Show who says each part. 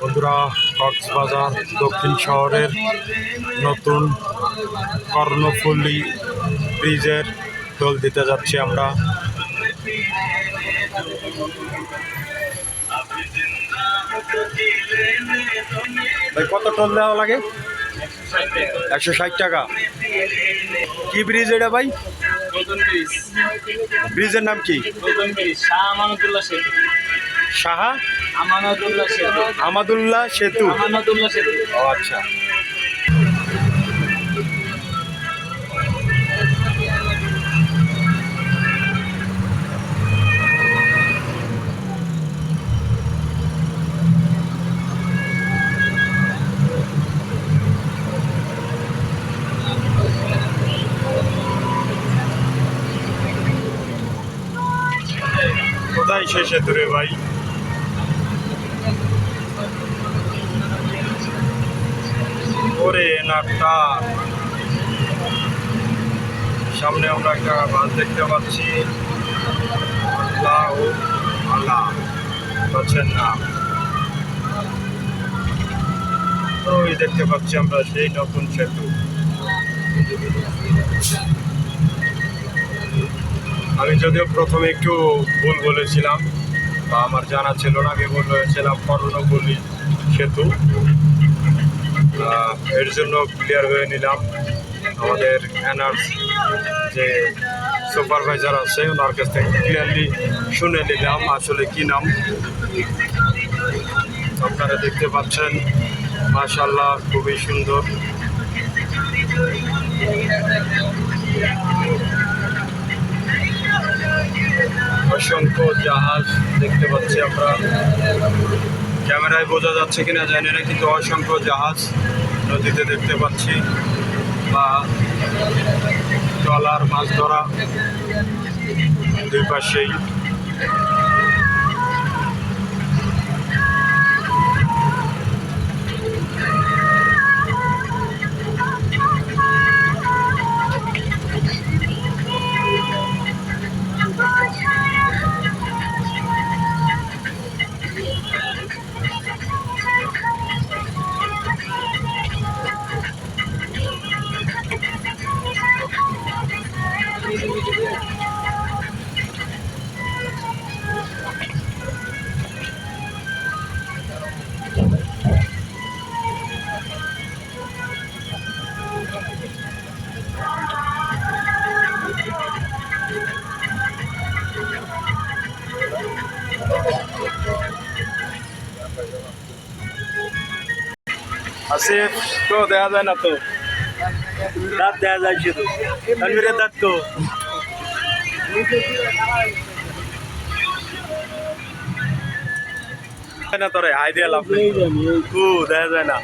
Speaker 1: বন্ধুরা কক্সবাজার দক্ষিণ শহরের নতুন কর্ণফুলি ব্রিজের টোল দিতে যাচ্ছি আমরা। কত টোল দেওয়া লাগে? একশো ষাট টাকা। কি ব্রিজ এটা ভাই? ব্রিজের নাম কি?
Speaker 2: শাহ
Speaker 1: সাহা?
Speaker 2: আমানতুল্লাহ সেতু।
Speaker 1: আমাদুল্লাহ সেতু।
Speaker 2: আমানতুল্লাহ সেতু।
Speaker 1: ও আচ্ছা। কোথায় রে ভাই? নাটটা। সামনে আমরা একটা বাস দেখতে পাচ্ছি। আল্লাহ আল্লাহ না। ওই দেখতে পাচ্ছি আমরা সেই নতুন সেতু। আমি যদিও প্রথমে একটু ভুল বলেছিলাম, বা আমার জানা ছিল না, আমি ভুল বলেছিলাম কর্ণবলি সেতু। এর জন্য ক্লিয়ার হয়ে নিলাম। আমাদের এনআরস যে সুপারভাইজার আছে, ওনার কাছ থেকে ক্লিয়ারলি শুনে নিলাম আসলে কি নাম। আপনারা দেখতে পাচ্ছেন মাশাল্লাহ খুবই সুন্দর। অসংখ্য জাহাজ দেখতে পাচ্ছি আমরা। ক্যামেরায় বোঝা যাচ্ছে কিনা জানি না, কিন্তু অসংখ্য জাহাজ। নদীতে দেখতে পাচ্ছি বা ট্রলার মাছ ধরা দুই পাশেই। আসিফ তো দেখা যায় না তো। দাঁত দেখা যায় শুধু। তানভীরের দাঁত তো। না তোরে, হাই দিয়ে লাভ নেই। দেখা যায় না।